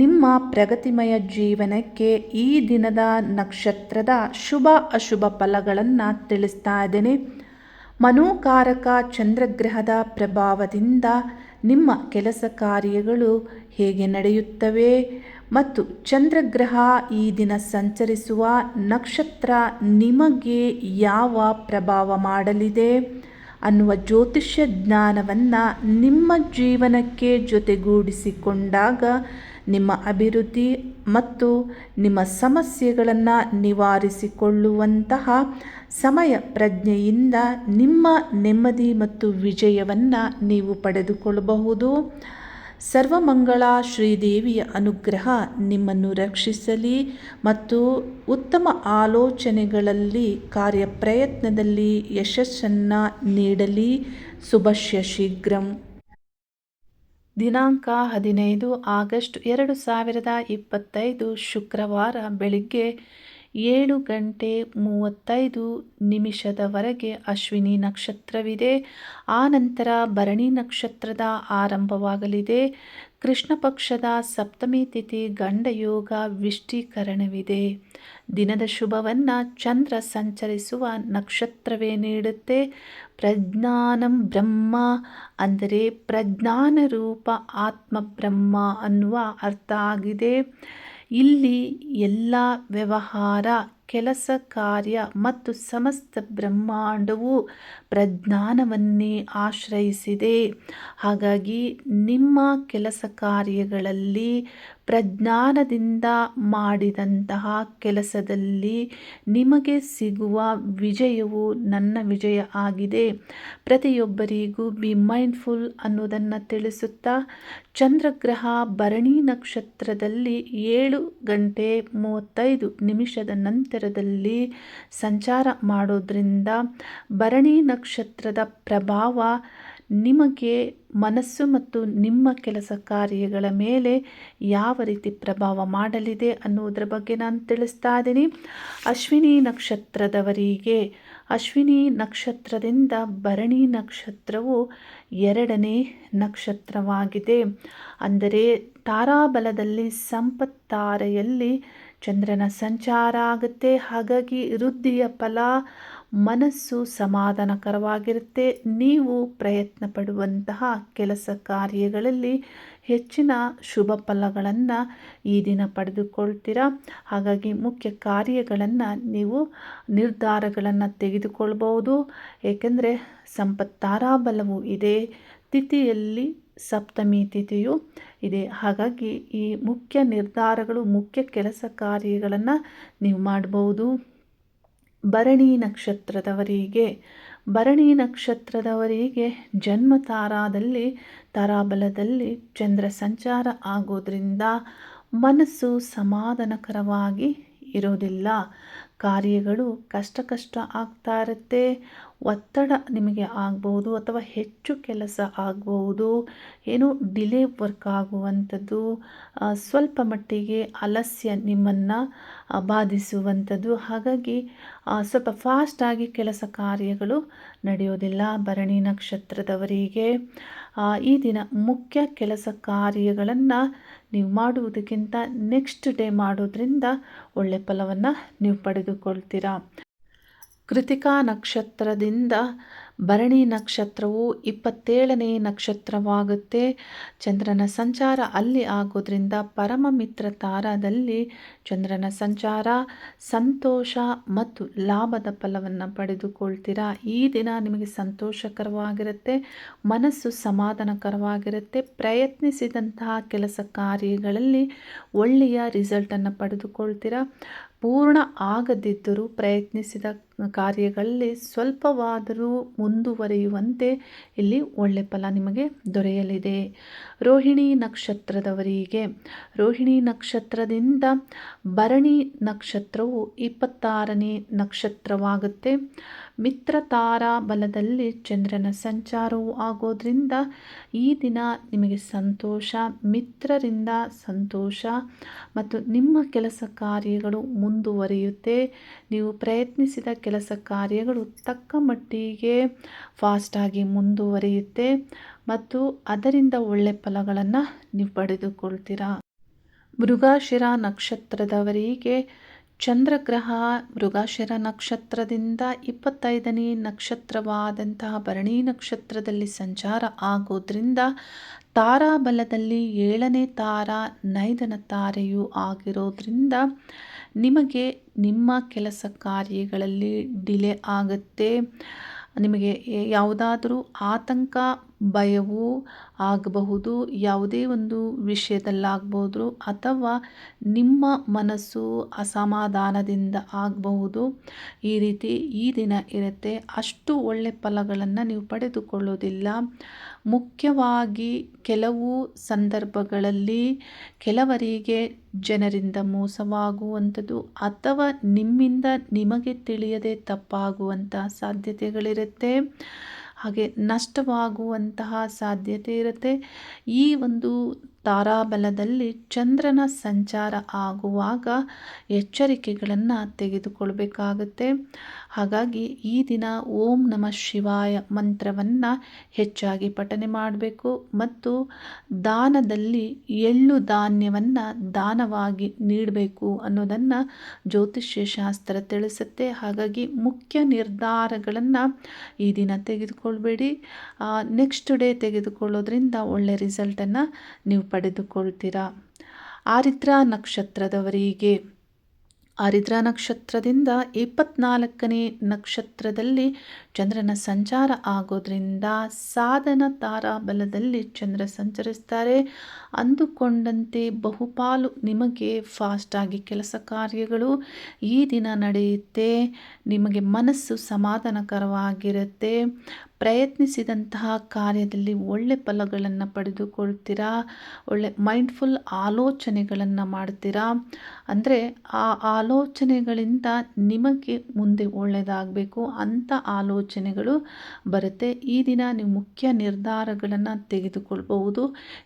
ನಿಮ್ಮ ಪ್ರಗತಿಮಯ ಜೀವನಕ್ಕೆ ಈ ದಿನದ ನಕ್ಷತ್ರದ ಶುಭ ಅಶುಭ ಫಲಗಳನ್ನು ತಿಳಿಸ್ತಾ ಇದ್ದೇನೆ. ಮನೋಕಾರಕ ಚಂದ್ರಗ್ರಹದ ಪ್ರಭಾವದಿಂದ ನಿಮ್ಮ ಕೆಲಸ ಕಾರ್ಯಗಳು ಹೇಗೆ ನಡೆಯುತ್ತವೆ ಮತ್ತು ಚಂದ್ರಗ್ರಹ ಈ ದಿನ ಸಂಚರಿಸುವ ನಕ್ಷತ್ರ ನಿಮಗೆ ಯಾವ ಪ್ರಭಾವ ಮಾಡಲಿದೆ ಅನ್ನುವ ಜ್ಯೋತಿಷ್ಯ ಜ್ಞಾನವನ್ನು ನಿಮ್ಮ ಜೀವನಕ್ಕೆ ಜೊತೆಗೂಡಿಸಿಕೊಂಡಾಗ ನಿಮ್ಮ ಅಭಿವೃದ್ಧಿ ಮತ್ತು ನಿಮ್ಮ ಸಮಸ್ಯೆಗಳನ್ನು ನಿವಾರಿಸಿಕೊಳ್ಳುವಂತಹ ಸಮಯ ಪ್ರಜ್ಞೆಯಿಂದ ನಿಮ್ಮ ನೆಮ್ಮದಿ ಮತ್ತು ವಿಜಯವನ್ನು ನೀವು ಪಡೆದುಕೊಳ್ಳಬಹುದು. ಸರ್ವಮಂಗಳ ಶ್ರೀದೇವಿಯ ಅನುಗ್ರಹ ನಿಮ್ಮನ್ನು ರಕ್ಷಿಸಲಿ ಮತ್ತು ಉತ್ತಮ ಆಲೋಚನೆಗಳಲ್ಲಿ, ಕಾರ್ಯಪ್ರಯತ್ನದಲ್ಲಿ ಯಶಸ್ಸನ್ನು ನೀಡಲಿ. ಶುಭಶ್ಯ ಶೀಘ್ರಂ ದಿನಾಂಕ ಹದಿನೈದು ಆಗಸ್ಟ್ ಎರಡು ಸಾವಿರದ ಇಪ್ಪತ್ತೈದು ಶುಕ್ರವಾರ ಬೆಳಿಗ್ಗೆ ಏಳು ಗಂಟೆ ಮೂವತ್ತೈದು ನಿಮಿಷದವರೆಗೆ ಅಶ್ವಿನಿ ನಕ್ಷತ್ರವಿದೆ. ಆ ನಂತರ ಭರಣಿ ನಕ್ಷತ್ರದ ಆರಂಭವಾಗಲಿದೆ. ಕೃಷ್ಣ ಪಕ್ಷದ ಸಪ್ತಮಿ ತಿಥಿ ಗಂಡಯೋಗ ವಿಷ್ಟೀಕರಣವಿದೆ ದಿನದ ಶುಭವನ್ನು ಚಂದ್ರ ಸಂಚರಿಸುವ ನಕ್ಷತ್ರವೇ ನೀಡುತ್ತೆ. ಪ್ರಜ್ಞಾನಂ ಬ್ರಹ್ಮ ಅಂದರೆ ಪ್ರಜ್ಞಾನ ರೂಪ ಆತ್ಮ ಬ್ರಹ್ಮ ಅನ್ನುವ ಅರ್ಥ ಆಗಿದೆ. ಇಲ್ಲಿ ಎಲ್ಲ ವ್ಯವಹಾರ ಕೆಲಸ, ಕಾರ್ಯ ಮತ್ತು ಸಮಸ್ತ ಬ್ರಹ್ಮಾಂಡವು ಪ್ರಜ್ಞಾನವನ್ನೇ ಆಶ್ರಯಿಸಿದೆ. ಹಾಗಾಗಿ ನಿಮ್ಮ ಕೆಲಸ ಕಾರ್ಯಗಳಲ್ಲಿ ಪ್ರಜ್ಞಾನದಿಂದ ಮಾಡಿದಂತಹ ಕೆಲಸದಲ್ಲಿ ನಿಮಗೆ ಸಿಗುವ ವಿಜಯವು ನನ್ನ ವಿಜಯ ಆಗಿದೆ. ಪ್ರತಿಯೊಬ್ಬರಿಗೂ ಬಿ ಮೈಂಡ್ಫುಲ್ ಅನ್ನೋದನ್ನು ತಿಳಿಸುತ್ತಾ ಚಂದ್ರಗ್ರಹ ಭರಣಿ ನಕ್ಷತ್ರದಲ್ಲಿ ಏಳು ಗಂಟೆ ಮೂವತ್ತೈದು ನಿಮಿಷದ ನಂತರದಲ್ಲಿ ಸಂಚಾರ ಮಾಡೋದ್ರಿಂದ ಭರಣಿ ನಕ್ಷತ್ರದ ಪ್ರಭಾವ ನಿಮಗೆ ಮನಸ್ಸು ಮತ್ತು ನಿಮ್ಮ ಕೆಲಸ ಕಾರ್ಯಗಳ ಮೇಲೆ ಯಾವ ರೀತಿ ಪ್ರಭಾವ ಮಾಡಲಿದೆ ಅನ್ನೋದ್ರ ಬಗ್ಗೆ ನಾನು ತಿಳಿಸ್ತಾ ಇದ್ದೀನಿ. ಅಶ್ವಿನಿ ನಕ್ಷತ್ರದವರಿಗೆ, ಅಶ್ವಿನಿ ನಕ್ಷತ್ರದಿಂದ ಭರಣಿ ನಕ್ಷತ್ರವು ಎರಡನೇ ನಕ್ಷತ್ರವಾಗಿದೆ. ಅಂದರೆ ತಾರಾಬಲದಲ್ಲಿ ಸಂಪತ್ತಾರೆಯಲ್ಲಿ ಚಂದ್ರನ ಸಂಚಾರ ಆಗುತ್ತೆ. ಹಾಗಾಗಿ ವೃದ್ಧಿಯ ಫಲ ಮನಸ್ಸು ಸಮಾಧಾನಕರವಾಗಿರುತ್ತೆ. ನೀವು ಪ್ರಯತ್ನ ಪಡುವಂತಹ ಕೆಲಸ ಕಾರ್ಯಗಳಲ್ಲಿ ಹೆಚ್ಚಿನ ಶುಭ ಫಲಗಳನ್ನು ಈ ದಿನ ಪಡೆದುಕೊಳ್ತೀರಾ? ಹಾಗಾಗಿ ಮುಖ್ಯ ಕಾರ್ಯಗಳನ್ನು ನೀವು ನಿರ್ಧಾರಗಳನ್ನು ತೆಗೆದುಕೊಳ್ಬೋದು ಏಕೆಂದರೆ ಸಂಪತ್ತಾರಾಬಲವೂ ಇದೆ. ತಿಥಿಯಲ್ಲಿ ಸಪ್ತಮಿ ತಿಥಿಯು ಇದೆ. ಹಾಗಾಗಿ ಈ ಮುಖ್ಯ ನಿರ್ಧಾರಗಳು, ಮುಖ್ಯ ಕೆಲಸ ಕಾರ್ಯಗಳನ್ನು ನೀವು ಮಾಡ್ಬೋದು. ಭರಣಿ ನಕ್ಷತ್ರದವರಿಗೆ ಭರಣಿ ನಕ್ಷತ್ರದವರಿಗೆ ಜನ್ಮ ತಾರಾದಲ್ಲಿ, ತಾರಾಬಲದಲ್ಲಿ ಚಂದ್ರ ಸಂಚಾರ ಆಗೋದ್ರಿಂದ ಮನಸ್ಸು ಸಮಾಧಾನಕರವಾಗಿ ಇರೋದಿಲ್ಲ. ಕಾರ್ಯಗಳು ಕಷ್ಟ ಕಷ್ಟ ಆಗ್ತಾ ಇರುತ್ತೆ. ಒತ್ತಡ ನಿಮಗೆ ಆಗ್ಬೋದು ಅಥವಾ ಹೆಚ್ಚು ಕೆಲಸ ಆಗ್ಬೋದು ಏನು ಡಿಲೇ ವರ್ಕ್ ಆಗುವಂಥದ್ದು ಸ್ವಲ್ಪ ಮಟ್ಟಿಗೆ ಅಲಸ್ಯ ನಿಮ್ಮನ್ನು ಬಾಧಿಸುವಂಥದ್ದು. ಹಾಗಾಗಿ ಸ್ವಲ್ಪ ಫಾಸ್ಟಾಗಿ ಕೆಲಸ ಕಾರ್ಯಗಳು ನಡೆಯೋದಿಲ್ಲ ಭರಣಿ ನಕ್ಷತ್ರದವರಿಗೆ. ಈ ದಿನ ಮುಖ್ಯ ಕೆಲಸ ಕಾರ್ಯಗಳನ್ನು ನೀವು ಮಾಡುವುದಕ್ಕಿಂತ ನೆಕ್ಸ್ಟ್ ಡೇ ಮಾಡೋದ್ರಿಂದ ಒಳ್ಳೆ ಫಲವನ್ನು ನೀವು ಪಡೆದುಕೊಳ್ತೀರಾ. ಕೃತಿಕಾ ನಕ್ಷತ್ರದಿಂದ ಭರಣಿ ನಕ್ಷತ್ರವು ಇಪ್ಪತ್ತೇಳನೇ ನಕ್ಷತ್ರವಾಗುತ್ತೆ. ಚಂದ್ರನ ಸಂಚಾರ ಅಲ್ಲಿ ಆಗೋದ್ರಿಂದ ಪರಮ ಮಿತ್ರ ತಾರದಲ್ಲಿ ಚಂದ್ರನ ಸಂಚಾರ, ಸಂತೋಷ ಮತ್ತು ಲಾಭದ ಫಲವನ್ನು ಪಡೆದುಕೊಳ್ತೀರಾ? ಈ ದಿನ ನಿಮಗೆ ಸಂತೋಷಕರವಾಗಿರುತ್ತೆ, ಮನಸ್ಸು ಸಮಾಧಾನಕರವಾಗಿರುತ್ತೆ. ಪ್ರಯತ್ನಿಸಿದಂತಹ ಕೆಲಸ ಕಾರ್ಯಗಳಲ್ಲಿ ಒಳ್ಳೆಯ ರಿಸಲ್ಟನ್ನು ಪಡೆದುಕೊಳ್ತೀರಾ? ಪೂರ್ಣ ಆಗದಿದ್ದರೂ ಪ್ರಯತ್ನಿಸಿದ ಕಾರ್ಯಗಳಲ್ಲಿ ಸ್ವಲ್ಪವಾದರೂ ಮುಂದುವರಿಯುವಂತೆ ಇಲ್ಲಿ ಒಳ್ಳೆ ಫಲ ನಿಮಗೆ ದೊರೆಯಲಿದೆ. ರೋಹಿಣಿ ನಕ್ಷತ್ರದವರಿಗೆ, ರೋಹಿಣಿ ನಕ್ಷತ್ರದಿಂದ ಭರಣಿ ನಕ್ಷತ್ರವು ಇಪ್ಪತ್ತಾರನೇ ನಕ್ಷತ್ರವಾಗುತ್ತೆ. ಮಿತ್ರ ತಾರಾ ಬಲದಲ್ಲಿ ಚಂದ್ರನ ಸಂಚಾರವು ಆಗೋದ್ರಿಂದ ಈ ದಿನ ನಿಮಗೆ ಸಂತೋಷ, ಮಿತ್ರರಿಂದ ಸಂತೋಷ ಮತ್ತು ನಿಮ್ಮ ಕೆಲಸ ಕಾರ್ಯಗಳು ಮುಂದುವರಿಯುತ್ತೆ. ನೀವು ಪ್ರಯತ್ನಿಸಿದ ಕೆಲಸ ಕಾರ್ಯಗಳು ತಕ್ಕ ಮಟ್ಟಿಗೆ ಫಾಸ್ಟಾಗಿ ಮುಂದುವರಿಯುತ್ತೆ ಮತ್ತು ಅದರಿಂದ ಒಳ್ಳೆ ಫಲಗಳನ್ನು ನೀವು ಪಡೆದುಕೊಳ್ತೀರಾ. ಮೃಗಾಶಿರ ನಕ್ಷತ್ರದವರಿಗೆ ಚಂದ್ರಗ್ರಹ ಮೃಗಾಶಿರ ನಕ್ಷತ್ರದಿಂದ ಇಪ್ಪತ್ತೈದನೇ ನಕ್ಷತ್ರವಾದಂತಹ ಭರಣಿ ನಕ್ಷತ್ರದಲ್ಲಿ ಸಂಚಾರ ಆಗೋದ್ರಿಂದ ತಾರಾಬಲದಲ್ಲಿ ಏಳನೇ ತಾರ ನೈದನ ತಾರೆಯು ಆಗಿರೋದ್ರಿಂದ ನಿಮಗೆ ನಿಮ್ಮ ಕೆಲಸ ಕಾರ್ಯಗಳಲ್ಲಿ ಡಿಲೇ ಆಗುತ್ತೆ. ನಿಮಗೆ ಯಾವುದಾದರೂ ಆತಂಕ ಭಯವು ಆಗಬಹುದು, ಯಾವುದೇ ಒಂದು ವಿಷಯದಲ್ಲಾಗ್ಬೋದು ಅಥವಾ ನಿಮ್ಮ ಮನಸ್ಸು ಅಸಮಾಧಾನದಿಂದ ಆಗಬಹುದು. ಈ ರೀತಿ ಈ ದಿನ ಇರುತ್ತೆ. ಅಷ್ಟು ಒಳ್ಳೆ ಫಲಗಳನ್ನು ನೀವು ಪಡೆದುಕೊಳ್ಳೋದಿಲ್ಲ. ಮುಖ್ಯವಾಗಿ ಕೆಲವು ಸಂದರ್ಭಗಳಲ್ಲಿ ಕೆಲವರಿಗೆ ಜನರಿಂದ ಮೋಸವಾಗುವಂಥದ್ದು ಅಥವಾ ನಿಮ್ಮಿಂದ ನಿಮಗೆ ತಿಳಿಯದೆ ತಪ್ಪಾಗುವಂಥ ಸಾಧ್ಯತೆಗಳಿರುತ್ತೆ. ಹಾಗೆ ನಷ್ಟವಾಗುವಂತಹ ಸಾಧ್ಯತೆ ಇರುತ್ತೆ. ಈ ಒಂದು ತಾರಾಬಲದಲ್ಲಿ ಚಂದ್ರನ ಸಂಚಾರ ಆಗುವಾಗ ಎಚ್ಚರಿಕೆಗಳನ್ನು ತೆಗೆದುಕೊಳ್ಬೇಕಾಗುತ್ತೆ. ಹಾಗಾಗಿ ಈ ದಿನ ಓಂ ನಮ ಶಿವಾಯ ಮಂತ್ರವನ್ನು ಹೆಚ್ಚಾಗಿ ಪಠನೆ ಮಾಡಬೇಕು ಮತ್ತು ದಾನದಲ್ಲಿ ಎಳ್ಳು ಧಾನ್ಯವನ್ನು ದಾನವಾಗಿ ನೀಡಬೇಕು ಅನ್ನೋದನ್ನು ಜ್ಯೋತಿಷ್ಯ ಶಾಸ್ತ್ರ ತಿಳಿಸುತ್ತೆ. ಹಾಗಾಗಿ ಮುಖ್ಯ ನಿರ್ಧಾರಗಳನ್ನು ಈ ದಿನ ತೆಗೆದುಕೊಳ್ಬೇಡಿ. ನೆಕ್ಸ್ಟ್ ಡೇ ತೆಗೆದುಕೊಳ್ಳೋದ್ರಿಂದ ಒಳ್ಳೆ ರಿಸಲ್ಟನ್ನು ನೀವು ಪಡೆದುಕೊಳ್ತೀರಾ? ಆರಿದ್ರ ನಕ್ಷತ್ರದವರಿಗೆ. ಆರಿದ್ರ ನಕ್ಷತ್ರದಿಂದ ಇಪ್ಪತ್ನಾಲ್ಕನೇ ನಕ್ಷತ್ರದಲ್ಲಿ ಚಂದ್ರನ ಸಂಚಾರ ಆಗೋದ್ರಿಂದ ಸಾಧನ ತಾರಾಬಲದಲ್ಲಿ ಚಂದ್ರ ಸಂಚರಿಸ್ತಾರೆ. ಅಂದುಕೊಂಡಂತೆ ಬಹುಪಾಲು ನಿಮಗೆ ಫಾಸ್ಟಾಗಿ ಕೆಲಸ ಕಾರ್ಯಗಳು ಈ ದಿನ ನಡೆಯುತ್ತೆ. ನಿಮಗೆ ಮನಸ್ಸು ಸಮಾಧಾನಕರವಾಗಿರುತ್ತೆ. ಪ್ರಯತ್ನಿಸಿದಂತಹ ಕಾರ್ಯದಲ್ಲಿ ಒಳ್ಳೆ ಫಲಗಳನ್ನು ಪಡೆದುಕೊಳ್ತೀರಾ? ಒಳ್ಳೆ ಮೈಂಡ್ಫುಲ್ ಆಲೋಚನೆಗಳನ್ನು ಮಾಡ್ತೀರಾ? ಅಂದರೆ ಆ ಆಲೋಚನೆಗಳಿಂದ ನಿಮಗೆ ಮುಂದೆ ಒಳ್ಳೆಯದಾಗಬೇಕು ಅಂಥ ಆಲೋಚನೆಗಳು ಬರುತ್ತೆ. ಈ ದಿನ ನೀವು ಮುಖ್ಯ ನಿರ್ಧಾರಗಳನ್ನು ತೆಗೆದುಕೊಳ್ಳಬಹುದು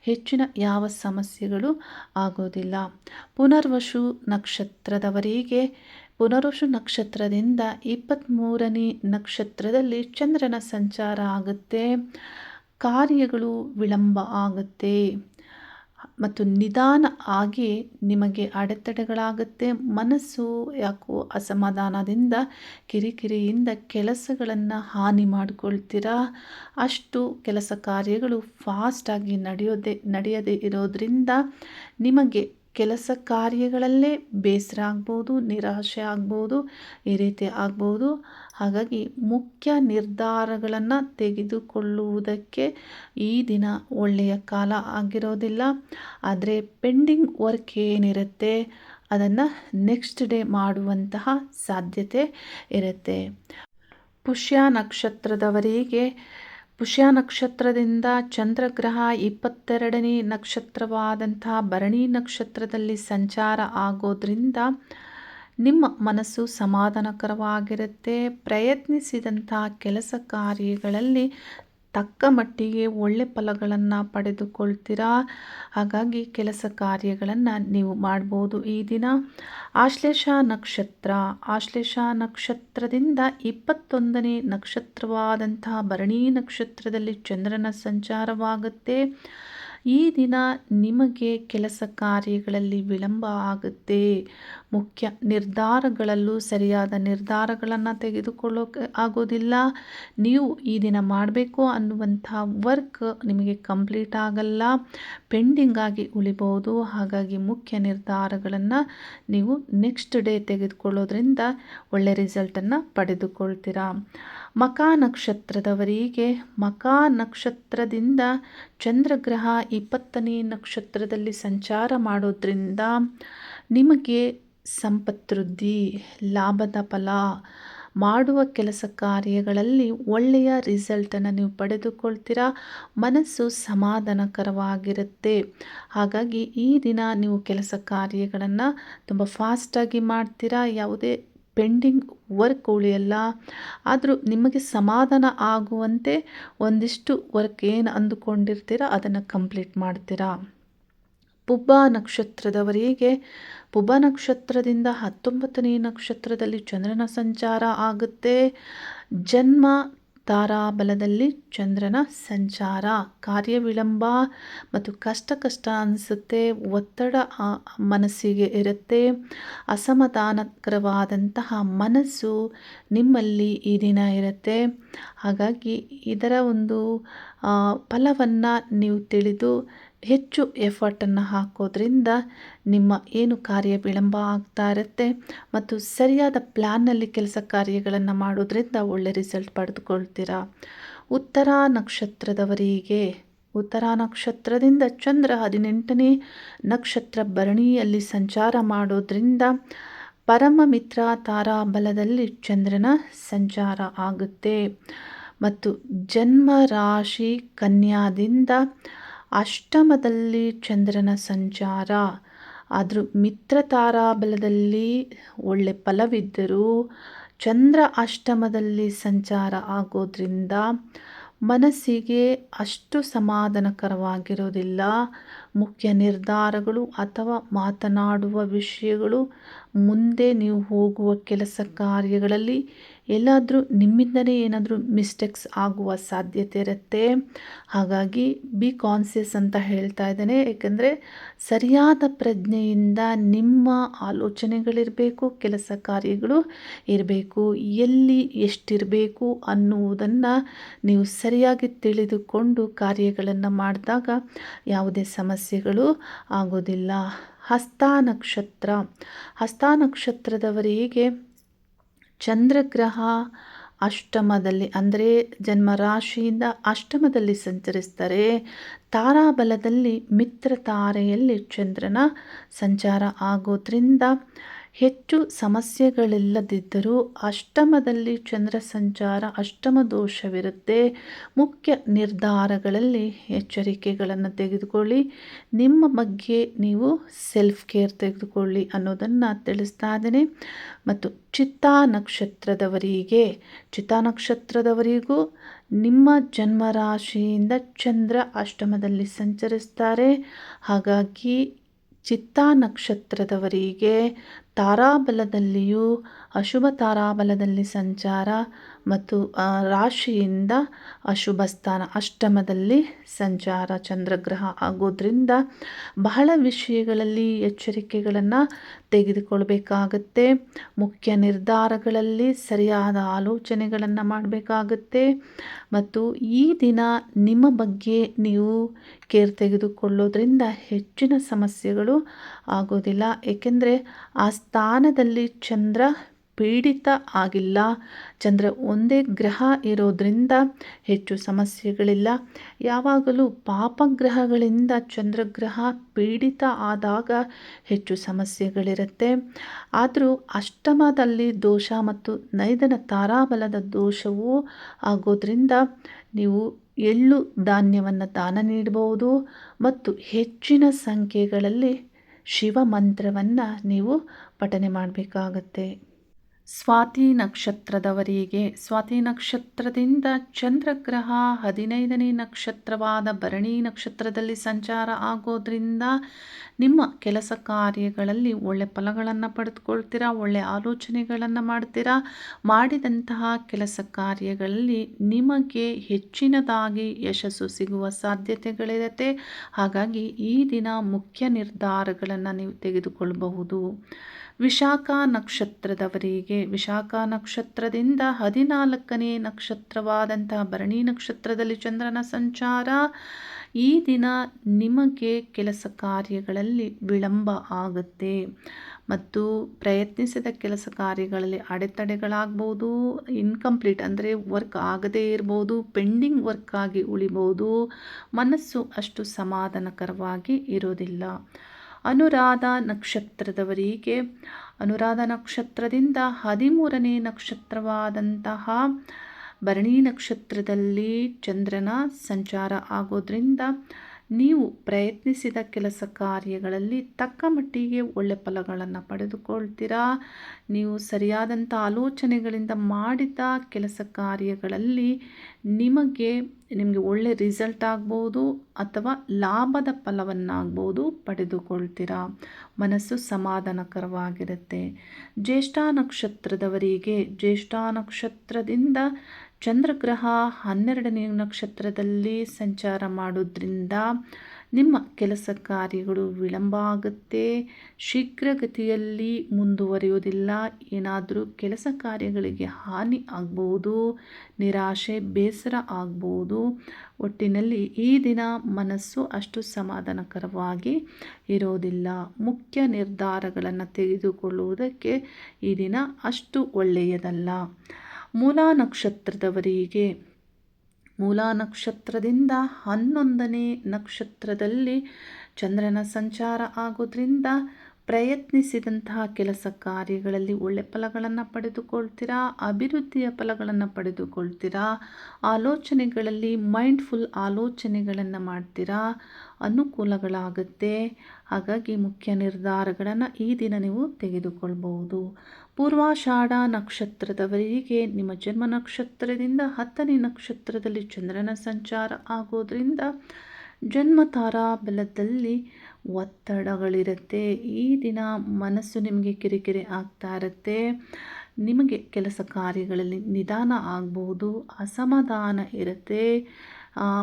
ಹೆಚ್ಚಿನ ಯಾವ ಸಮಸ್ಯೆಗಳು ಆಗೋದಿಲ್ಲ. ಪುನರ್ವಶು ನಕ್ಷತ್ರದವರಿಗೆ ಪುನರ್ವಶು ನಕ್ಷತ್ರದಿಂದ ಇಪ್ಪತ್ತ್ಮೂರನೇ ನಕ್ಷತ್ರದಲ್ಲಿ ಚಂದ್ರನ ಸಂಚಾರ ಆಗುತ್ತೆ. ಕಾರ್ಯಗಳು ವಿಳಂಬ ಆಗುತ್ತೆ. ಮತ್ತು ನಿಧಾನ ಆಗಿ ನಿಮಗೆ ಅಡೆತಡೆಗಳಾಗುತ್ತೆ. ಮನಸ್ಸು ಯಾಕೋ ಅಸಮಾಧಾನದಿಂದ, ಕಿರಿಕಿರಿಯಿಂದ ಕೆಲಸಗಳನ್ನು ಹಾನಿ ಮಾಡಿಕೊಳ್ತೀರಾ? ಅಷ್ಟು ಕೆಲಸ ಕಾರ್ಯಗಳು ಫಾಸ್ಟಾಗಿ ನಡೆಯೋದೇ, ನಡೆಯದೇ ಇರೋದರಿಂದ ನಿಮಗೆ ಕೆಲಸ ಕಾರ್ಯಗಳಲ್ಲೇ ಬೇಸರ ಆಗ್ಬೋದು, ನಿರಾಶೆ ಆಗ್ಬೋದು, ಈ ರೀತಿ ಆಗ್ಬೋದು. ಹಾಗಾಗಿ ಮುಖ್ಯ ನಿರ್ಧಾರಗಳನ್ನು ತೆಗೆದುಕೊಳ್ಳುವುದಕ್ಕೆ ಈ ದಿನ ಒಳ್ಳೆಯ ಕಾಲ ಆಗಿರೋದಿಲ್ಲ. ಆದರೆ ಪೆಂಡಿಂಗ್ ವರ್ಕ್ ಏನಿರುತ್ತೆ, ಅದನ್ನು ನೆಕ್ಸ್ಟ್ ಡೇ ಮಾಡುವಂತಹ ಸಾಧ್ಯತೆ ಇರುತ್ತೆ. ಪುಷ್ಯ ನಕ್ಷತ್ರದವರಿಗೆ ಪುಷ್ಯ ನಕ್ಷತ್ರದಿಂದ ಚಂದ್ರಗ್ರಹ ಇಪ್ಪತ್ತೆರಡನೇ ನಕ್ಷತ್ರವಾದಂತಹ ಭರಣಿ ನಕ್ಷತ್ರದಲ್ಲಿ ಸಂಚಾರ ಆಗೋದ್ರಿಂದ ನಿಮ್ಮ ಮನಸ್ಸು ಸಮಾಧಾನಕರವಾಗಿರುತ್ತೆ. ಪ್ರಯತ್ನಿಸಿದಂಥ ಕೆಲಸ ಕಾರ್ಯಗಳಲ್ಲಿ ತಕ್ಕ ಮಟ್ಟಿಗೆ ಒಳ್ಳೆ ಫಲಗಳನ್ನು ಪಡೆದುಕೊಳ್ತೀರಾ? ಹಾಗಾಗಿ ಕೆಲಸ ಕಾರ್ಯಗಳನ್ನು ನೀವು ಮಾಡ್ಬೋದು ಈ ದಿನ. ಆಶ್ಲೇಷ ನಕ್ಷತ್ರ. ಆಶ್ಲೇಷ ನಕ್ಷತ್ರದಿಂದ ಇಪ್ಪತ್ತೊಂದನೇ ನಕ್ಷತ್ರವಾದಂತಹ ಭರಣಿ ನಕ್ಷತ್ರದಲ್ಲಿ ಚಂದ್ರನ ಸಂಚಾರವಾಗುತ್ತೆ. ಈ ದಿನ ನಿಮಗೆ ಕೆಲಸ ಕಾರ್ಯಗಳಲ್ಲಿ ವಿಳಂಬ ಆಗುತ್ತೆ. ಮುಖ್ಯ ನಿರ್ಧಾರಗಳಲ್ಲೂ ಸರಿಯಾದ ನಿರ್ಧಾರಗಳನ್ನು ತೆಗೆದುಕೊಳ್ಳೋಕೆ ಆಗೋದಿಲ್ಲ. ನೀವು ಈ ದಿನ ಮಾಡಬೇಕು ಅನ್ನುವಂಥ ವರ್ಕ್ ನಿಮಗೆ ಕಂಪ್ಲೀಟ್ ಆಗಲ್ಲ. ಪೆಂಡಿಂಗ್ ಆಗಿ ಉಳಿಬೋದು. ಹಾಗಾಗಿ ಮುಖ್ಯ ನಿರ್ಧಾರಗಳನ್ನು ನೀವು ನೆಕ್ಸ್ಟ್ ಡೇ ತೆಗೆದುಕೊಳ್ಳೋದ್ರಿಂದ ಒಳ್ಳೆ ರಿಸಲ್ಟನ್ನು ಪಡೆದುಕೊಳ್ತೀರಾ. ಮಕಾ ನಕ್ಷತ್ರದವರಿಗೆ, ಮಕಾ ನಕ್ಷತ್ರದಿಂದ ಚಂದ್ರಗ್ರಹ ಇಪ್ಪತ್ತನೇ ನಕ್ಷತ್ರದಲ್ಲಿ ಸಂಚಾರ ಮಾಡೋದ್ರಿಂದ ನಿಮಗೆ ಸಂಪತ್ವೃದ್ಧಿ ಲಾಭದ ಫಲ ಮಾಡುವ ಕೆಲಸ ಕಾರ್ಯಗಳಲ್ಲಿ ಒಳ್ಳೆಯ ರಿಸಲ್ಟನ್ನು ನೀವು ಪಡೆದುಕೊಳ್ತೀರಾ? ಮನಸ್ಸು ಸಮಾಧಾನಕರವಾಗಿರುತ್ತೆ. ಹಾಗಾಗಿ ಈ ದಿನ ನೀವು ಕೆಲಸ ಕಾರ್ಯಗಳನ್ನು ತುಂಬ ಫಾಸ್ಟಾಗಿ ಮಾಡ್ತೀರಾ? ಯಾವುದೇ ಪೆಂಡಿಂಗ್ ವರ್ಕ್ ಉಳಿಯಲ್ಲ. ಆದರೂ ನಿಮಗೆ ಸಮಾಧಾನ ಆಗುವಂತೆ ಒಂದಿಷ್ಟು ವರ್ಕ್ ಏನು ಅಂದುಕೊಂಡಿರ್ತೀರ? ಅದನ್ನು ಕಂಪ್ಲೀಟ್ ಮಾಡ್ತೀರಾ? ಪುಬ್ಬ ನಕ್ಷತ್ರದವರಿಗೆ, ಪುಬ್ಬ ನಕ್ಷತ್ರದಿಂದ ಹತ್ತೊಂಬತ್ತನೇ ನಕ್ಷತ್ರದಲ್ಲಿ ಚಂದ್ರನ ಸಂಚಾರ ಆಗುತ್ತೆ. ಜನ್ಮ ತಾರಾಬಲದಲ್ಲಿ ಚಂದ್ರನ ಸಂಚಾರ. ಕಾರ್ಯ ವಿಳಂಬ ಮತ್ತು ಕಷ್ಟ ಕಷ್ಟ ಅನಿಸುತ್ತೆ, ಒತ್ತಡ ಮನಸ್ಸಿಗೆ ಇರುತ್ತೆ. ಅಸಮಾಧಾನಕರವಾದಂತಹ ಮನಸ್ಸು ನಿಮ್ಮಲ್ಲಿ ಈ ದಿನ ಇರುತ್ತೆ. ಹಾಗಾಗಿ ಇದರ ಒಂದು ಫಲವನ್ನು ನೀವು ತಿಳಿದು ಹೆಚ್ಚು ಎಫರ್ಟನ್ನು ಹಾಕೋದ್ರಿಂದ ನಿಮ್ಮ ಏನು ಕಾರ್ಯ ವಿಳಂಬ ಆಗ್ತಾ ಇರುತ್ತೆ ಮತ್ತು ಸರಿಯಾದ ಪ್ಲ್ಯಾನ್ನಲ್ಲಿ ಕೆಲಸ ಕಾರ್ಯಗಳನ್ನು ಮಾಡೋದ್ರಿಂದ ಒಳ್ಳೆ ರಿಸಲ್ಟ್ ಪಡೆದುಕೊಳ್ತೀರಾ? ಉತ್ತರ ನಕ್ಷತ್ರದವರಿಗೆ, ಉತ್ತರ ನಕ್ಷತ್ರದಿಂದ ಚಂದ್ರ ಹದಿನೆಂಟನೇ ನಕ್ಷತ್ರ ಭರಣಿಯಲ್ಲಿ ಸಂಚಾರ ಮಾಡೋದ್ರಿಂದ ಪರಮ ಮಿತ್ರ ತಾರಾಬಲದಲ್ಲಿ ಚಂದ್ರನ ಸಂಚಾರ ಆಗುತ್ತೆ. ಮತ್ತು ಜನ್ಮ ರಾಶಿ ಕನ್ಯಾದಿಂದ ಅಷ್ಟಮದಲ್ಲಿ ಚಂದ್ರನ ಸಂಚಾರ. ಅದ್ರ ಮಿತ್ರ ತಾರಾಬಲದಲ್ಲಿ ಒಳ್ಳೆ ಫಲವಿದ್ದರೂ ಚಂದ್ರ ಅಷ್ಟಮದಲ್ಲಿ ಸಂಚಾರ ಆಗೋದ್ರಿಂದ ಮನಸ್ಸಿಗೆ ಅಷ್ಟು ಸಮಾಧಾನಕರವಾಗಿರೋದಿಲ್ಲ. ಮುಖ್ಯ ನಿರ್ಧಾರಗಳು ಅಥವಾ ಮಾತನಾಡುವ ವಿಷಯಗಳು ಮುಂದೆ ನೀವು ಹೋಗುವ ಕೆಲಸ ಕಾರ್ಯಗಳಲ್ಲಿ ಎಲ್ಲಾದರೂ ನಿಮ್ಮಿಂದಲೇ ಏನಾದರೂ ಮಿಸ್ಟೇಕ್ಸ್ ಆಗುವ ಸಾಧ್ಯತೆ ಇರುತ್ತೆ. ಹಾಗಾಗಿ ಬಿ ಕಾನ್ಸಿಯಸ್ ಅಂತ ಹೇಳ್ತಾ ಇದ್ದಾನೆ. ಏಕೆಂದರೆ ಸರಿಯಾದ ಪ್ರಜ್ಞೆಯಿಂದ ನಿಮ್ಮ ಆಲೋಚನೆಗಳಿರಬೇಕು, ಕೆಲಸ ಕಾರ್ಯಗಳು ಇರಬೇಕು, ಎಲ್ಲಿ ಎಷ್ಟಿರಬೇಕು ಅನ್ನುವುದನ್ನು ನೀವು ಸರಿಯಾಗಿ ತಿಳಿದುಕೊಂಡು ಕಾರ್ಯಗಳನ್ನು ಮಾಡಿದಾಗ ಯಾವುದೇ ಸಮಸ್ಯೆಗಳು ಆಗೋದಿಲ್ಲ. ಹಸ್ತ ನಕ್ಷತ್ರ. ಹಸ್ತ ನಕ್ಷತ್ರದವರಿಗೆ ಚಂದ್ರಗ್ರಹ ಅಷ್ಟಮದಲ್ಲಿ ಅಂದರೆ ಜನ್ಮ ರಾಶಿಯಿಂದ ಅಷ್ಟಮದಲ್ಲಿ ಸಂಚರಿಸ್ತಾರೆ ತಾರಾಬಲದಲ್ಲಿ ಮಿತ್ರ ತಾರೆಯಲ್ಲಿ ಚಂದ್ರನ ಸಂಚಾರ ಆಗೋದ್ರಿಂದ ಹೆಚ್ಚು ಸಮಸ್ಯೆಗಳಿಲ್ಲದಿದ್ದರೂ ಅಷ್ಟಮದಲ್ಲಿ ಚಂದ್ರ ಸಂಚಾರ, ಅಷ್ಟಮ ದೋಷವಿರುತ್ತೆ. ಮುಖ್ಯ ನಿರ್ಧಾರಗಳಲ್ಲಿ ಎಚ್ಚರಿಕೆಗಳನ್ನು ತೆಗೆದುಕೊಳ್ಳಿ. ನಿಮ್ಮ ಬಗ್ಗೆ ನೀವು ಸೆಲ್ಫ್ ಕೇರ್ ತೆಗೆದುಕೊಳ್ಳಿ ಅನ್ನೋದನ್ನು ತಿಳಿಸ್ತಾ ಇದ್ದೇನೆ ಮತ್ತು ಚಿತ್ತಾ ನಕ್ಷತ್ರದವರಿಗೆ ಚಿತ್ತಾ ನಕ್ಷತ್ರದವರಿಗೂ ನಿಮ್ಮ ಜನ್ಮರಾಶಿಯಿಂದ ಚಂದ್ರ ಅಷ್ಟಮದಲ್ಲಿ ಸಂಚರಿಸ್ತಾರೆ. ಹಾಗಾಗಿ ಚಿತ್ತಾ ನಕ್ಷತ್ರದವರಿಗೆ ತಾರಾಬಲದಲ್ಲಿಯೂ ಅಶುಭ ತಾರಾಬಲದಲ್ಲಿ ಸಂಚಾರ ಮತ್ತು ರಾಶಿಯಿಂದ ಅಶುಭ ಸ್ಥಾನ ಅಷ್ಟಮದಲ್ಲಿ ಸಂಚಾರ, ಚಂದ್ರಗ್ರಹ ಆಗೋದ್ರಿಂದ ಬಹಳ ವಿಷಯಗಳಲ್ಲಿ ಎಚ್ಚರಿಕೆಗಳನ್ನು ತೆಗೆದುಕೊಳ್ಬೇಕಾಗತ್ತೆ. ಮುಖ್ಯ ನಿರ್ಧಾರಗಳಲ್ಲಿ ಸರಿಯಾದ ಆಲೋಚನೆಗಳನ್ನು ಮಾಡಬೇಕಾಗತ್ತೆ. ಮತ್ತು ಈ ದಿನ ನಿಮ್ಮ ಬಗ್ಗೆ ನೀವು ಕೇರ್ ತೆಗೆದುಕೊಳ್ಳೋದ್ರಿಂದ ಹೆಚ್ಚಿನ ಸಮಸ್ಯೆಗಳು ಆಗೋದಿಲ್ಲ. ಏಕೆಂದರೆ ಆ ಸ್ಥಾನದಲ್ಲಿ ಚಂದ್ರ ಪೀಡಿತ ಆಗಿಲ್ಲ. ಚಂದ್ರ ಒಂದೇ ಗ್ರಹ ಇರೋದ್ರಿಂದ ಹೆಚ್ಚು ಸಮಸ್ಯೆಗಳಿಲ್ಲ. ಯಾವಾಗಲೂ ಪಾಪಗ್ರಹಗಳಿಂದ ಚಂದ್ರಗ್ರಹ ಪೀಡಿತ ಆದಾಗ ಹೆಚ್ಚು ಸಮಸ್ಯೆಗಳಿರುತ್ತೆ. ಆದರೂ ಅಷ್ಟಮದಲ್ಲಿ ದೋಷ ಮತ್ತು ನೈದನ ತಾರಾಬಲದ ದೋಷವು ಆಗೋದ್ರಿಂದ ನೀವು ಎಳ್ಳು ಧಾನ್ಯವನ್ನು ದಾನ ನೀಡಬಹುದು ಮತ್ತು ಹೆಚ್ಚಿನ ಸಂಖ್ಯೆಗಳಲ್ಲಿ ಶಿವ ಮಂತ್ರವನ್ನು ನೀವು ಪಠನೆ ಮಾಡಬೇಕಾಗತ್ತೆ. ಸ್ವಾತಿ ನಕ್ಷತ್ರದವರಿಗೆ, ಸ್ವಾತಿ ನಕ್ಷತ್ರದಿಂದ ಚಂದ್ರಗ್ರಹ ಹದಿನೈದನೇ ನಕ್ಷತ್ರವಾದ ಭರಣಿ ನಕ್ಷತ್ರದಲ್ಲಿ ಸಂಚಾರ ಆಗೋದ್ರಿಂದ ನಿಮ್ಮ ಕೆಲಸ ಕಾರ್ಯಗಳಲ್ಲಿ ಒಳ್ಳೆ ಫಲಗಳನ್ನು ಪಡೆದುಕೊಳ್ತೀರಾ, ಒಳ್ಳೆ ಆಲೋಚನೆಗಳನ್ನು ಮಾಡ್ತೀರಾ? ಮಾಡಿದಂತಹ ಕೆಲಸ ಕಾರ್ಯಗಳಲ್ಲಿ ನಿಮಗೆ ಹೆಚ್ಚಿನದಾಗಿ ಯಶಸ್ಸು ಸಿಗುವ ಸಾಧ್ಯತೆಗಳಿರುತ್ತೆ. ಹಾಗಾಗಿ ಈ ದಿನ ಮುಖ್ಯ ನಿರ್ಧಾರಗಳನ್ನು ನೀವು ತೆಗೆದುಕೊಳ್ಳಬಹುದು ವಿಶಾಖ ನಕ್ಷತ್ರದವರಿಗೆ, ವಿಶಾಖ ನಕ್ಷತ್ರದಿಂದ ಹದಿನಾಲ್ಕನೇ ನಕ್ಷತ್ರವಾದಂತಹ ಭರಣಿ ನಕ್ಷತ್ರದಲ್ಲಿ ಚಂದ್ರನ ಸಂಚಾರ, ಈ ದಿನ ನಿಮಗೆ ಕೆಲಸ ಕಾರ್ಯಗಳಲ್ಲಿ ವಿಳಂಬ ಆಗುತ್ತೆ. ಮತ್ತು ಪ್ರಯತ್ನಿಸಿದ ಕೆಲಸ ಕಾರ್ಯಗಳಲ್ಲಿ ಅಡೆತಡೆಗಳಾಗ್ಬೋದು ಇನ್ಕಂಪ್ಲೀಟ್ ಅಂದರೆ ವರ್ಕ್ ಆಗದೇ ಇರ್ಬೋದು ಪೆಂಡಿಂಗ್ ವರ್ಕ್ ಆಗಿ ಉಳಿಬೋದು, ಮನಸ್ಸು ಅಷ್ಟು ಸಮಾಧಾನಕರವಾಗಿ ಇರೋದಿಲ್ಲ. ಅನುರಾಧ ನಕ್ಷತ್ರದವರಿಗೆ. ಅನುರಾಧ ನಕ್ಷತ್ರದಿಂದ ಹದಿಮೂರನೇ ನಕ್ಷತ್ರವಾದಂತಹ ಭರಣಿ ನಕ್ಷತ್ರದಲ್ಲಿ ಚಂದ್ರನ ಸಂಚಾರ ಆಗೋದ್ರಿಂದ ನೀವು ಪ್ರಯತ್ನಿಸಿದ ಕೆಲಸ ಕಾರ್ಯಗಳಲ್ಲಿ ತಕ್ಕ ಮಟ್ಟಿಗೆ ಒಳ್ಳೆ ಫಲಗಳನ್ನು ಪಡೆದುಕೊಳ್ತೀರಾ? ನೀವು ಸರಿಯಾದಂಥ ಆಲೋಚನೆಗಳಿಂದ ಮಾಡಿದ ಕೆಲಸ ಕಾರ್ಯಗಳಲ್ಲಿ ನಿಮಗೆ ನಿಮಗೆ ಒಳ್ಳೆ ರಿಸಲ್ಟ್ ಆಗ್ಬೋದು ಅಥವಾ ಲಾಭದ ಫಲವನ್ನಾಗ್ಬೋದು ಪಡೆದುಕೊಳ್ತೀರಾ? ಮನಸ್ಸು ಸಮಾಧಾನಕರವಾಗಿರುತ್ತೆ. ಜ್ಯೇಷ್ಠ ನಕ್ಷತ್ರದವರಿಗೆ ಜ್ಯೇಷ್ಠ ನಕ್ಷತ್ರದಿಂದ ಚಂದ್ರಗ್ರಹ ಹನ್ನೆರಡನೇ ನಕ್ಷತ್ರದಲ್ಲಿ ಸಂಚಾರ ಮಾಡೋದ್ರಿಂದ ನಿಮ್ಮ ಕೆಲಸ ಕಾರ್ಯಗಳು ವಿಳಂಬ ಆಗುತ್ತೆ. ಶೀಘ್ರಗತಿಯಲ್ಲಿ ಮುಂದುವರಿಯೋದಿಲ್ಲ ಏನಾದರೂ ಕೆಲಸ ಕಾರ್ಯಗಳಿಗೆ ಹಾನಿ ಆಗ್ಬೋದು, ನಿರಾಶೆ, ಬೇಸರ ಆಗ್ಬೋದು. ಒಟ್ಟಿನಲ್ಲಿ ಈ ದಿನ ಮನಸ್ಸು ಅಷ್ಟು ಸಮಾಧಾನಕರವಾಗಿ ಇರೋದಿಲ್ಲ. ಮುಖ್ಯ ನಿರ್ಧಾರಗಳನ್ನು ತೆಗೆದುಕೊಳ್ಳುವುದಕ್ಕೆ ಈ ದಿನ ಅಷ್ಟು ಒಳ್ಳೆಯದಲ್ಲ. ಮೂಲ ನಕ್ಷತ್ರದವರಿಗೆ ಮೂಲಾ ನಕ್ಷತ್ರದಿಂದ ಹನ್ನೊಂದನೇ ನಕ್ಷತ್ರದಲ್ಲಿ ಚಂದ್ರನ ಸಂಚಾರ ಆಗೋದ್ರಿಂದ ಪ್ರಯತ್ನಿಸಿದಂತಹ ಕೆಲಸ ಕಾರ್ಯಗಳಲ್ಲಿ ಒಳ್ಳೆ ಫಲಗಳನ್ನು ಪಡೆದುಕೊಳ್ತೀರಾ? ಅಭಿವೃದ್ಧಿಯ ಫಲಗಳನ್ನು ಪಡೆದುಕೊಳ್ತೀರಾ? ಆಲೋಚನೆಗಳಲ್ಲಿ ಮೈಂಡ್ಫುಲ್ ಆಲೋಚನೆಗಳನ್ನು ಮಾಡ್ತೀರಾ? ಅನುಕೂಲಗಳಾಗುತ್ತೆ. ಹಾಗಾಗಿ ಮುಖ್ಯ ನಿರ್ಧಾರಗಳನ್ನು ಈ ದಿನ ನೀವು ತೆಗೆದುಕೊಳ್ಬಹುದು. ಪೂರ್ವಾಷಾಢ ನಕ್ಷತ್ರದವರಿಗೆ ನಿಮ್ಮ ಜನ್ಮ ನಕ್ಷತ್ರದಿಂದ ಹತ್ತನೇ ನಕ್ಷತ್ರದಲ್ಲಿ ಚಂದ್ರನ ಸಂಚಾರ ಆಗೋದ್ರಿಂದ ಜನ್ಮ ಬಲದಲ್ಲಿ ಒತ್ತಡಗಳಿರುತ್ತೆ. ಈ ದಿನ ಮನಸ್ಸು ನಿಮಗೆ ಕಿರಿಕಿರಿ ಆಗ್ತಾ ಇರುತ್ತೆ. ನಿಮಗೆ ಕೆಲಸ ಕಾರ್ಯಗಳಲ್ಲಿ ನಿಧಾನ ಆಗ್ಬೋದು ಅಸಮಾಧಾನ ಇರುತ್ತೆ.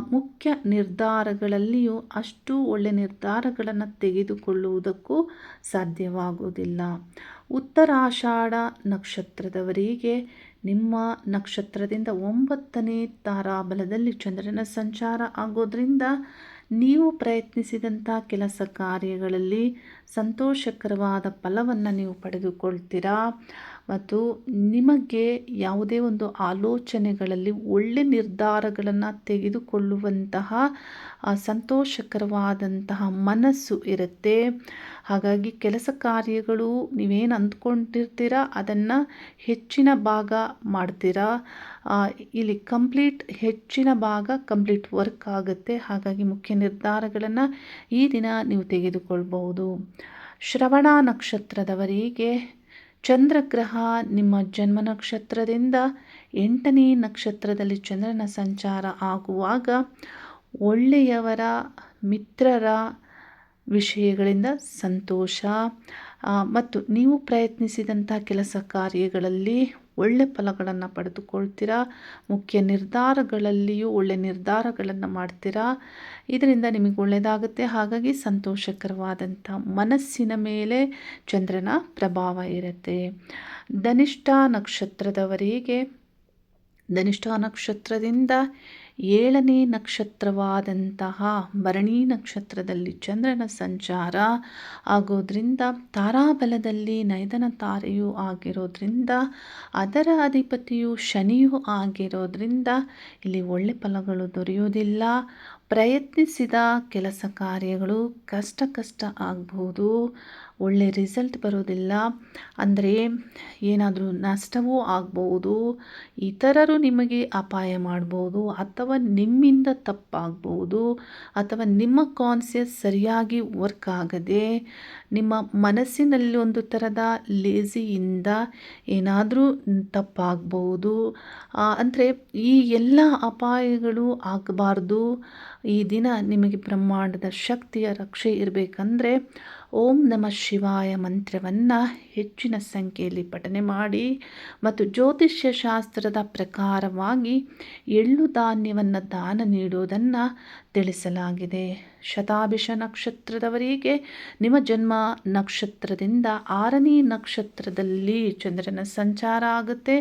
ಮುಖ್ಯ ನಿರ್ಧಾರಗಳಲ್ಲಿಯೂ ಅಷ್ಟು ಒಳ್ಳೆ ನಿರ್ಧಾರಗಳನ್ನು ತೆಗೆದುಕೊಳ್ಳುವುದಕ್ಕೂ ಸಾಧ್ಯವಾಗುವುದಿಲ್ಲ. ಉತ್ತರಾಷಾಢ ನಕ್ಷತ್ರದವರಿಗೆ ನಿಮ್ಮ ನಕ್ಷತ್ರದಿಂದ ಒಂಬತ್ತನೇ ತಾರಾಬಲದಲ್ಲಿ ಚಂದ್ರನ ಸಂಚಾರ ಆಗೋದ್ರಿಂದ ನೀವು ಪ್ರಯತ್ನಿಸಿದಂಥ ಕೆಲಸ ಕಾರ್ಯಗಳಲ್ಲಿ ಸಂತೋಷಕರವಾದ ಫಲವನ್ನು ನೀವು ಪಡೆದುಕೊಳ್ತೀರಾ? ಮತ್ತು ನಿಮಗೆ ಯಾವುದೇ ಒಂದು ಆಲೋಚನೆಗಳಲ್ಲಿ ಒಳ್ಳೆ ನಿರ್ಧಾರಗಳನ್ನು ತೆಗೆದುಕೊಳ್ಳುವಂತಹ ಸಂತೋಷಕರವಾದಂತಹ ಮನಸ್ಸು ಇರುತ್ತೆ. ಹಾಗಾಗಿ ಕೆಲಸ ಕಾರ್ಯಗಳು ನೀವೇನು ಅಂದ್ಕೊಂಡಿರ್ತೀರ, ಅದನ್ನು ಹೆಚ್ಚಿನ ಭಾಗ ಮಾಡ್ತೀರಾ? ಇಲ್ಲಿ ಕಂಪ್ಲೀಟ್ ಹೆಚ್ಚಿನ ಭಾಗ ಕಂಪ್ಲೀಟ್ ವರ್ಕ್ ಆಗುತ್ತೆ. ಹಾಗಾಗಿ ಮುಖ್ಯ ನಿರ್ಧಾರಗಳನ್ನು ಈ ದಿನ ನೀವು ತೆಗೆದುಕೊಳ್ಬಹುದು. ಶ್ರವಣ ನಕ್ಷತ್ರದವರಿಗೆ ಚಂದ್ರಗ್ರಹ ನಿಮ್ಮ ಜನ್ಮ ನಕ್ಷತ್ರದಿಂದ ಎಂಟನೇ ನಕ್ಷತ್ರದಲ್ಲಿ ಚಂದ್ರನ ಸಂಚಾರ ಆಗುವಾಗ ಒಳ್ಳೆಯವರ, ಮಿತ್ರರ ವಿಷಯಗಳಿಂದ ಸಂತೋಷ. ಮತ್ತು ನೀವು ಪ್ರಯತ್ನಿಸಿದಂಥ ಕೆಲಸ ಕಾರ್ಯಗಳಲ್ಲಿ ಒಳ್ಳೆ ಫಲಗಳನ್ನು ಪಡೆದುಕೊಳ್ತೀರಾ? ಮುಖ್ಯ ನಿರ್ಧಾರಗಳಲ್ಲಿಯೂ ಒಳ್ಳೆ ನಿರ್ಧಾರಗಳನ್ನು ಮಾಡ್ತೀರಾ? ಇದರಿಂದ ನಿಮಗೆ ಒಳ್ಳೆಯದಾಗುತ್ತೆ. ಹಾಗಾಗಿ ಸಂತೋಷಕರವಾದಂಥ ಮನಸ್ಸಿನ ಮೇಲೆ ಚಂದ್ರನ ಪ್ರಭಾವ ಇರುತ್ತೆ. ಧನಿಷ್ಠ ನಕ್ಷತ್ರದವರಿಗೆ ಧನಿಷ್ಠ ನಕ್ಷತ್ರದಿಂದ ಏಳನೇ ನಕ್ಷತ್ರವಾದಂತಹ ಭರಣಿ ನಕ್ಷತ್ರದಲ್ಲಿ ಚಂದ್ರನ ಸಂಚಾರ ಆಗೋದ್ರಿಂದ ತಾರಾಬಲದಲ್ಲಿ ನೈದನ ತಾರೆಯೂ ಆಗಿರೋದ್ರಿಂದ, ಅದರ ಅಧಿಪತಿಯು ಶನಿಯೂ ಆಗಿರೋದ್ರಿಂದ ಇಲ್ಲಿ ಒಳ್ಳೆ ಫಲಗಳು ದೊರೆಯೋದಿಲ್ಲ ಪ್ರಯತ್ನಿಸಿದ ಕೆಲಸ ಕಾರ್ಯಗಳು ಕಷ್ಟ ಕಷ್ಟ ಆಗ್ಬೋದು. ಒಳ್ಳೆ ರಿಸಲ್ಟ್ ಬರೋದಿಲ್ಲ. ಅಂದರೆ ಏನಾದರೂ ನಷ್ಟವೂ ಆಗ್ಬೋದು. ಇತರರು ನಿಮಗೆ ಅಪಾಯ ಮಾಡ್ಬೋದು ಅಥವಾ ನಿಮ್ಮಿಂದ ತಪ್ಪಾಗ್ಬೋದು ಅಥವಾ ನಿಮ್ಮ ಕಾನ್ಸಿಯಸ್ ಸರಿಯಾಗಿ ವರ್ಕ್ ಆಗದೆ ನಿಮ್ಮ ಮನಸ್ಸಿನಲ್ಲಿ ಒಂದು ಥರದ ಲೇಜಿಯಿಂದ ಏನಾದರೂ ತಪ್ಪಾಗ್ಬೋದು. ಅಂದರೆ ಈ ಎಲ್ಲ ಅಪಾಯಗಳು ಆಗಬಾರ್ದು. ಈ ದಿನ ನಿಮಗೆ ಬ್ರಹ್ಮಾಂಡದ ಶಕ್ತಿಯ ರಕ್ಷೆ ಇರಬೇಕಂದ್ರೆ ಓಂ ನಮಃ ಶಿವಾಯ ಮಂತ್ರವನ್ನು ಹೆಚ್ಚಿನ ಸಂಖ್ಯೆಯಲ್ಲಿ ಪಠನೆ ಮಾಡಿ ಮತ್ತು ಜ್ಯೋತಿಷ್ಯ ಶಾಸ್ತ್ರದ ಪ್ರಕಾರವಾಗಿ ಎಳ್ಳು ಧಾನ್ಯವನ್ನು ದಾನ ನೀಡುವುದನ್ನು ತಿಳಿಸಲಾಗಿದೆ. ಶತಾಭಿಷ ನಕ್ಷತ್ರದವರಿಗೆ ನಿಮ್ಮ ಜನ್ಮ ನಕ್ಷತ್ರದಿಂದ ಆರನೇ ನಕ್ಷತ್ರದಲ್ಲಿ ಚಂದ್ರನ ಸಂಚಾರ ಆಗುತ್ತೆ.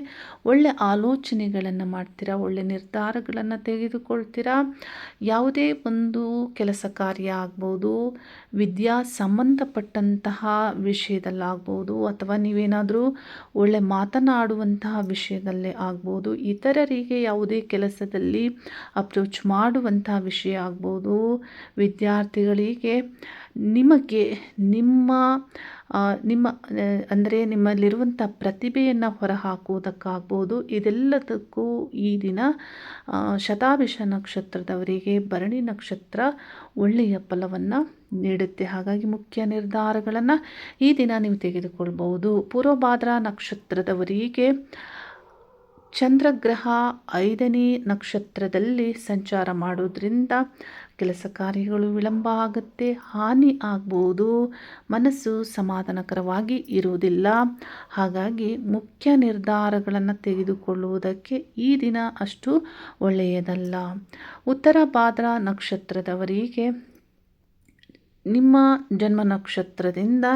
ಒಳ್ಳೆ ಆಲೋಚನೆಗಳನ್ನು ಮಾಡ್ತೀರಾ, ಒಳ್ಳೆ ನಿರ್ಧಾರಗಳನ್ನು ತೆಗೆದುಕೊಳ್ತೀರಾ? ಯಾವುದೇ ಒಂದು ಕೆಲಸ ಕಾರ್ಯ ಆಗ್ಬೋದು, ವಿದ್ಯಾ ಸಂಬಂಧಪಟ್ಟಂತಹ ವಿಷಯದಲ್ಲಾಗ್ಬೋದು, ಅಥವಾ ನೀವೇನಾದರೂ ಒಳ್ಳೆ ಮಾತನಾಡುವಂತಹ ವಿಷಯದಲ್ಲೇ ಆಗ್ಬೋದು, ಇತರರಿಗೆ ಯಾವುದೇ ಕೆಲಸದಲ್ಲಿ ಅಪ್ರೋಚ್ ಮಾಡುವಂತಹ ವಿಷಯ ಆಗ್ಬೋದು. ವಿದ್ಯಾರ್ಥಿಗಳಿಗೆ ನಿಮಗೆ ನಿಮ್ಮ ನಿಮ್ಮ ಅಂದರೆ ನಿಮ್ಮಲ್ಲಿರುವಂಥ ಪ್ರತಿಭೆಯನ್ನು ಹೊರಹಾಕುವುದಕ್ಕಾಗ್ಬೋದು. ಇದೆಲ್ಲದಕ್ಕೂ ಈ ದಿನ ಶತಾಭಿಷ ನಕ್ಷತ್ರದವರಿಗೆ ಭರಣಿ ನಕ್ಷತ್ರ ಒಳ್ಳೆಯ ಫಲವನ್ನು ನೀಡುತ್ತೆ. ಹಾಗಾಗಿ ಮುಖ್ಯ ನಿರ್ಧಾರಗಳನ್ನು ಈ ದಿನ ನೀವು ತೆಗೆದುಕೊಳ್ಬೋದು ಪೂರ್ವಭಾದ್ರ ನಕ್ಷತ್ರದವರಿಗೆ ಚಂದ್ರಗ್ರಹ ಐದನೇ ನಕ್ಷತ್ರದಲ್ಲಿ ಸಂಚಾರ ಮಾಡೋದ್ರಿಂದ ಕೆಲಸ ಕಾರ್ಯಗಳು ವಿಳಂಬ ಆಗುತ್ತೆ, ಹಾನಿ ಆಗ್ಬೋದು, ಮನಸ್ಸು ಸಮಾಧಾನಕರವಾಗಿ ಇರುವುದಿಲ್ಲ. ಹಾಗಾಗಿ ಮುಖ್ಯ ನಿರ್ಧಾರಗಳನ್ನು ತೆಗೆದುಕೊಳ್ಳುವುದಕ್ಕೆ ಈ ದಿನ ಅಷ್ಟು ಒಳ್ಳೆಯದಲ್ಲ. ಉತ್ತರ ಭಾದ್ರ ನಕ್ಷತ್ರದವರಿಗೆ ನಿಮ್ಮ ಜನ್ಮ ನಕ್ಷತ್ರದಿಂದ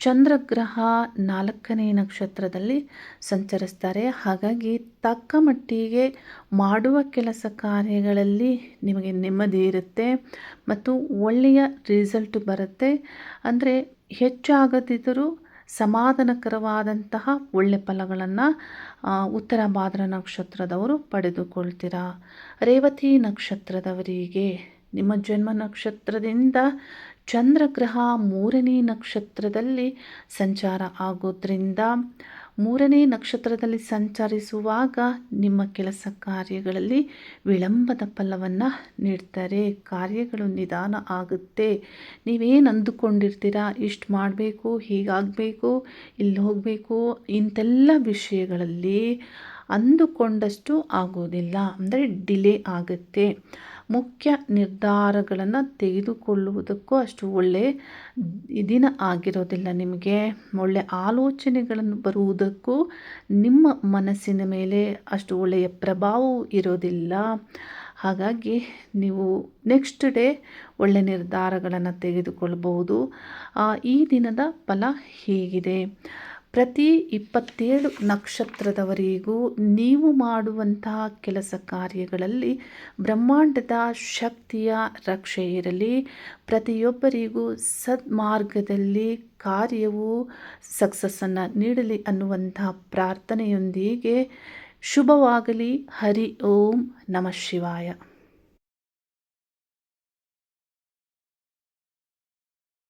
ಚಂದ್ರಗ್ರಹ ನಾಲ್ಕನೇ ನಕ್ಷತ್ರದಲ್ಲಿ ಸಂಚರಿಸ್ತಾರೆ. ಹಾಗಾಗಿ ತಕ್ಕ ಮಟ್ಟಿಗೆ ಮಾಡುವ ಕೆಲಸ ಕಾರ್ಯಗಳಲ್ಲಿ ನಿಮಗೆ ನೆಮ್ಮದಿ ಇರುತ್ತೆ ಮತ್ತು ಒಳ್ಳೆಯ ರಿಸಲ್ಟ್ ಬರುತ್ತೆ. ಅಂದರೆ ಹೆಚ್ಚಾಗದಿದ್ದರೂ ಸಮಾಧಾನಕರವಾದಂತಹ ಒಳ್ಳೆ ಫಲಗಳನ್ನು ಉತ್ತರ ಭಾದ್ರ ನಕ್ಷತ್ರದವರು ಪಡೆದುಕೊಳ್ತೀರಾ? ರೇವತಿ ನಕ್ಷತ್ರದವರಿಗೆ ನಿಮ್ಮ ಜನ್ಮ ನಕ್ಷತ್ರದಿಂದ ಚಂದ್ರಗ್ರಹ ಮೂರನೇ ನಕ್ಷತ್ರದಲ್ಲಿ ಸಂಚಾರ ಆಗೋದ್ರಿಂದ ಮೂರನೇ ನಕ್ಷತ್ರದಲ್ಲಿ ಸಂಚರಿಸುವಾಗ ನಿಮ್ಮ ಕೆಲಸ ಕಾರ್ಯಗಳಲ್ಲಿ ವಿಳಂಬದ ಫಲವನ್ನು ನೀಡ್ತಾರೆ. ಕಾರ್ಯಗಳು ನಿಧಾನ ಆಗುತ್ತೆ. ನೀವೇನು ಅಂದುಕೊಂಡಿರ್ತೀರಾ? ಇಷ್ಟು ಮಾಡಬೇಕು, ಹೀಗಾಗಬೇಕು, ಇಲ್ಲಿ ಹೋಗಬೇಕು ಇಂಥೆಲ್ಲ ವಿಷಯಗಳಲ್ಲಿ ಅಂದುಕೊಂಡಷ್ಟು ಆಗೋದಿಲ್ಲ. ಅಂದರೆ ಡಿಲೇ ಆಗುತ್ತೆ. ಮುಖ್ಯ ನಿರ್ಧಾರಗಳನ್ನು ತೆಗೆದುಕೊಳ್ಳುವುದಕ್ಕೂ ಅಷ್ಟು ಒಳ್ಳೆಯ ದಿನ ಆಗಿರೋದಿಲ್ಲ ನಿಮಗೆ. ಒಳ್ಳೆಯ ಆಲೋಚನೆಗಳನ್ನು ಬರುವುದಕ್ಕೂ ನಿಮ್ಮ ಮನಸ್ಸಿನ ಮೇಲೆ ಅಷ್ಟು ಒಳ್ಳೆಯ ಪ್ರಭಾವವು ಇರೋದಿಲ್ಲ. ಹಾಗಾಗಿ ನೀವು ನೆಕ್ಸ್ಟ್ ಡೇ ಒಳ್ಳೆ ನಿರ್ಧಾರಗಳನ್ನು ತೆಗೆದುಕೊಳ್ಳಬಹುದು ಈ ದಿನದ ಫಲ ಹೀಗಿದೆ? ಪ್ರತಿ ಇಪ್ಪತ್ತೇಳು ನಕ್ಷತ್ರದವರೆಗೂ ನೀವು ಮಾಡುವಂತಹ ಕೆಲಸ ಕಾರ್ಯಗಳಲ್ಲಿ ಬ್ರಹ್ಮಾಂಡದ ಶಕ್ತಿಯ ರಕ್ಷೆ ಇರಲಿ. ಪ್ರತಿಯೊಬ್ಬರಿಗೂ ಸದ್ಮಾರ್ಗದಲ್ಲಿ ಕಾರ್ಯವು ಸಕ್ಸಸ್ಸನ್ನು ನೀಡಲಿ ಅನ್ನುವಂಥ ಪ್ರಾರ್ಥನೆಯೊಂದಿಗೆ ಶುಭವಾಗಲಿ. ಹರಿ ಓಂ ನಮಃ ಶಿವಾಯ.